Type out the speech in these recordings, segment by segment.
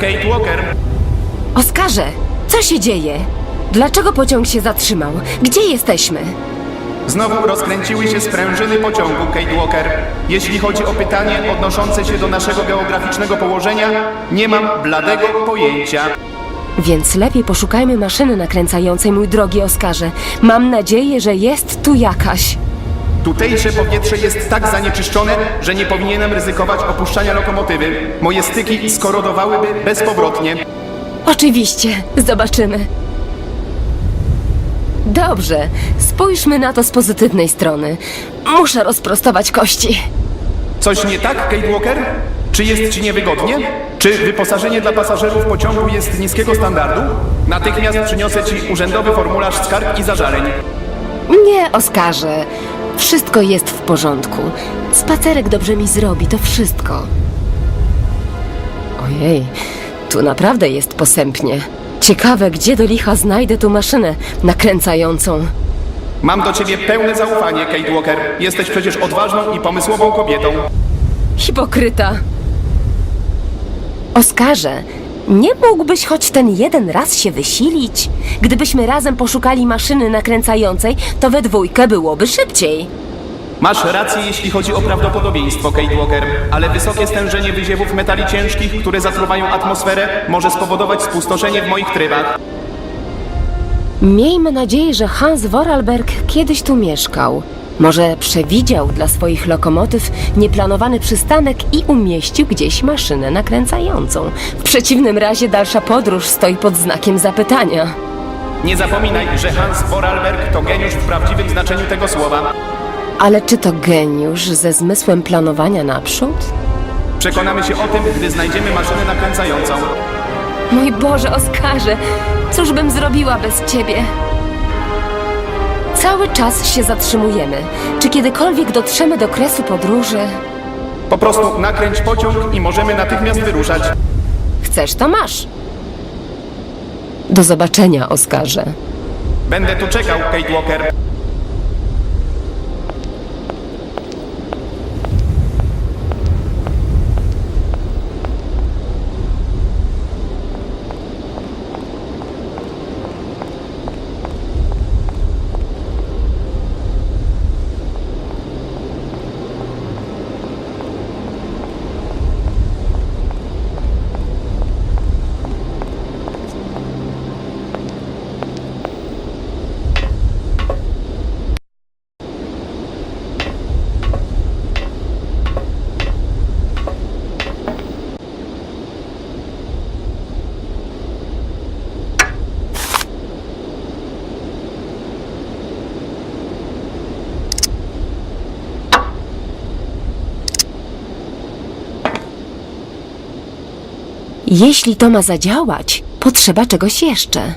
Kate Walker. Oskarze, co się dzieje? Dlaczego pociąg się zatrzymał? Gdzie jesteśmy? Znowu rozkręciły się sprężyny pociągu, Kate Walker. Jeśli chodzi o pytanie odnoszące się do naszego geograficznego położenia, nie mam bladego pojęcia. Więc lepiej poszukajmy maszyny nakręcającej, mój drogi Oskarze. Mam nadzieję, że jest tu jakaś. Tutejsze powietrze jest tak zanieczyszczone, że nie powinienem ryzykować opuszczania lokomotywy. Moje styki skorodowałyby bezpowrotnie. Oczywiście, zobaczymy. Dobrze, spójrzmy na to z pozytywnej strony. Muszę rozprostować kości. Coś nie tak, Kate Walker? Czy jest ci niewygodnie? Czy wyposażenie dla pasażerów pociągu jest niskiego standardu? Natychmiast przyniosę ci urzędowy formularz skarg i zażaleń. Nie, Oskarze. Wszystko jest w porządku. Spacerek dobrze mi zrobi, to wszystko. Ojej, tu naprawdę jest posępnie. Ciekawe, gdzie do licha znajdę tu maszynę nakręcającą. Mam do ciebie pełne zaufanie, Kate Walker. Jesteś przecież odważną i pomysłową kobietą. Hipokryta. Oskarze, nie mógłbyś choć ten jeden raz się wysilić? Gdybyśmy razem poszukali maszyny nakręcającej, to we dwójkę byłoby szybciej. Masz rację, jeśli chodzi o prawdopodobieństwo, Kate Walker, ale wysokie stężenie wyziewów metali ciężkich, które zatruwają atmosferę, może spowodować spustoszenie w moich trybach. Miejmy nadzieję, że Hans Vorarlberg kiedyś tu mieszkał. Może przewidział dla swoich lokomotyw nieplanowany przystanek i umieścił gdzieś maszynę nakręcającą. W przeciwnym razie dalsza podróż stoi pod znakiem zapytania. Nie zapominaj, że Hans Vorarlberg to geniusz w prawdziwym znaczeniu tego słowa. Ale czy to geniusz ze zmysłem planowania naprzód? Przekonamy się o tym, gdy znajdziemy maszynę nakręcającą. Mój Boże, Oskarze, cóż bym zrobiła bez ciebie? Cały czas się zatrzymujemy. Czy kiedykolwiek dotrzemy do kresu podróży? Po prostu nakręć pociąg i możemy natychmiast wyruszać. Chcesz, to masz. Do zobaczenia, Oskarze. Będę tu czekał, Kate Walker. Jeśli to ma zadziałać, potrzeba czegoś jeszcze.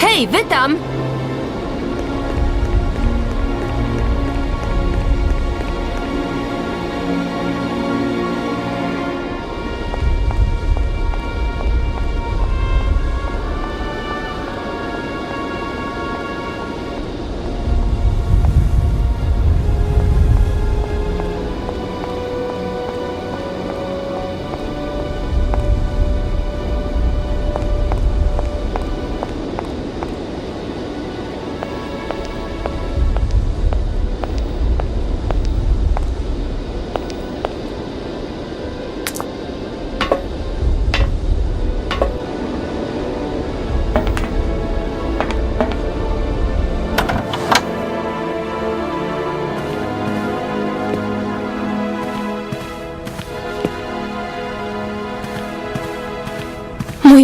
Hej, wy tam!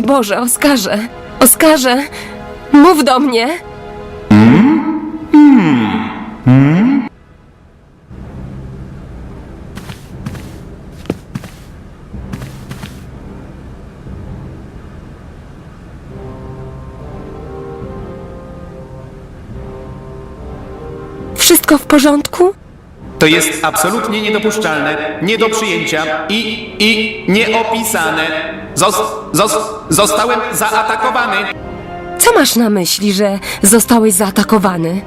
Boże, Oskarze! Oskarze! Mów do mnie! Wszystko w porządku? To jest absolutnie niedopuszczalne, nie do przyjęcia i, i nieopisane. Zos, zos, zostałem zaatakowany. Co masz na myśli, że zostałeś zaatakowany?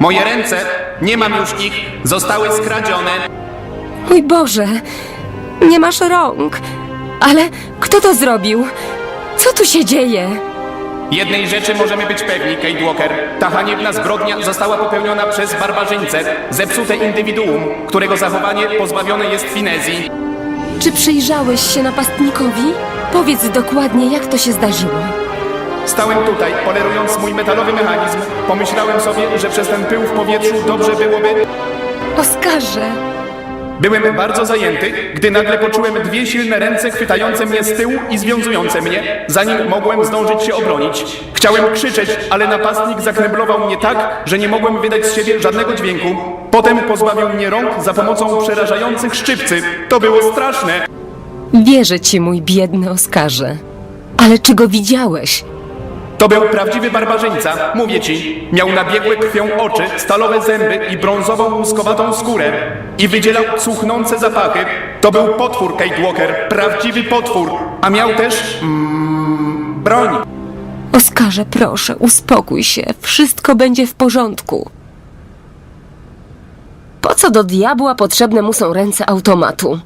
Moje ręce, nie mam już ich, zostały skradzione. Mój Boże, nie masz rąk. Ale kto to zrobił? Co tu się dzieje? Jednej rzeczy możemy być pewni, Kate Walker. Ta haniebna zbrodnia została popełniona przez barbarzyńcę, zepsute indywiduum, którego zachowanie pozbawione jest finezji. Czy przyjrzałeś się napastnikowi? Powiedz dokładnie, jak to się zdarzyło. Stałem tutaj, polerując mój metalowy mechanizm. Pomyślałem sobie, że przez ten pył w powietrzu dobrze byłoby... Oskarze! Byłem bardzo zajęty, gdy nagle poczułem dwie silne ręce chwytające mnie z tyłu i związujące mnie, zanim mogłem zdążyć się obronić. Chciałem krzyczeć, ale napastnik zakneblował mnie tak, że nie mogłem wydać z siebie żadnego dźwięku. Potem pozbawił mnie rąk za pomocą przerażających szczypcy. To było straszne. Wierzę ci, mój biedny Oskarze. Ale czy go widziałeś? To był prawdziwy barbarzyńca, mówię ci. Miał nabiegłe krwią oczy, stalowe zęby i brązową łuskowatą skórę. I wydzielał cuchnące zapachy. To był potwór, Kate Walker, prawdziwy potwór. A miał też... Mm, broń. Oskarze, proszę, uspokój się. Wszystko będzie w porządku. Po co do diabła potrzebne mu są ręce automatu?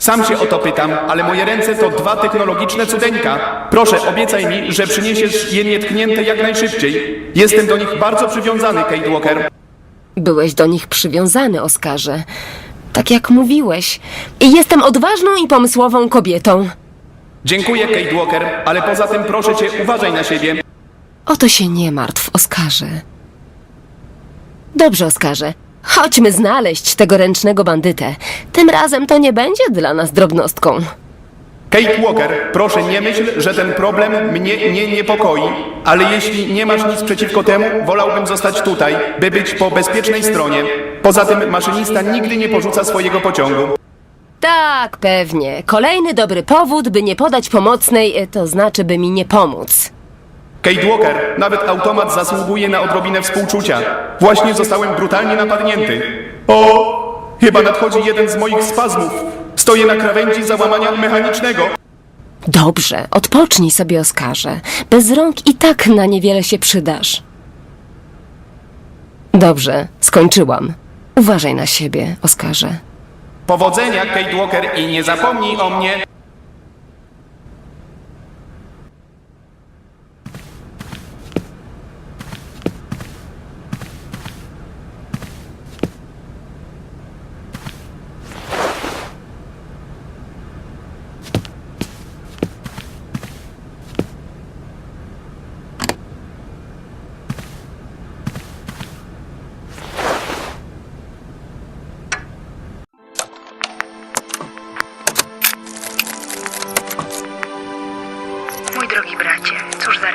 Sam się o to pytam, ale moje ręce to dwa technologiczne cudeńka. Proszę, obiecaj mi, że przyniesiesz je nietknięte jak najszybciej. Jestem do nich bardzo przywiązany, Kate Walker. Byłeś do nich przywiązany, Oskarze. Tak jak mówiłeś. I jestem odważną i pomysłową kobietą. Dziękuję, Kate Walker, ale poza tym proszę cię, uważaj na siebie. O to się nie martw, Oskarze. Dobrze, Oskarze. Chodźmy znaleźć tego ręcznego bandytę. Tym razem to nie będzie dla nas drobnostką. Kate Walker, proszę nie myśl, że ten problem mnie nie niepokoi, ale jeśli nie masz nic przeciwko temu, wolałbym zostać tutaj, by być po bezpiecznej stronie. Poza tym maszynista nigdy nie porzuca swojego pociągu. Tak, pewnie. Kolejny dobry powód, by nie podać pomocnej, e, to znaczy, by mi nie pomóc. Kate Walker, nawet automat zasługuje na odrobinę współczucia. Właśnie zostałem brutalnie napadnięty. O, chyba nadchodzi jeden z moich spazmów. Stoję na krawędzi załamania mechanicznego. Dobrze, odpocznij sobie, Oskarze. Bez rąk i tak na niewiele się przydasz. Dobrze, skończyłam. Uważaj na siebie, Oskarze. Powodzenia, Kate Walker, i nie zapomnij o mnie.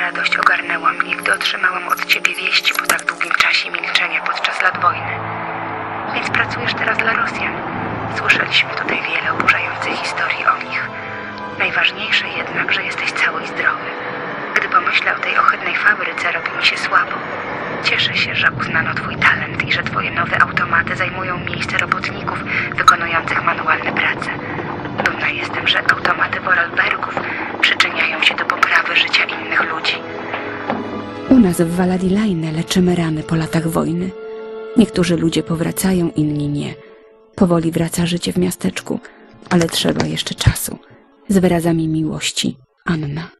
Radość ogarnęła mnie, gdy otrzymałam od ciebie wieści po tak długim czasie milczenia podczas lat wojny. Więc pracujesz teraz dla Rosjan. Słyszeliśmy tutaj wiele oburzających historii o nich. Najważniejsze jednak, że jesteś cały i zdrowy. Gdy pomyślę, myślę o tej ohydnej fabryce, robi mi się słabo. Cieszę się, że uznano Twój talent i że Twoje nowe automaty zajmują miejsce robotników wykonujących manualne prace. Dumna jestem, że automaty Vorarlbergów przyczyniają się do poprawy życia innych ludzi. U nas w Valadilaine leczymy rany po latach wojny. Niektórzy ludzie powracają, inni nie. Powoli wraca życie w miasteczku, ale trzeba jeszcze czasu. Z wyrazami miłości, Anna.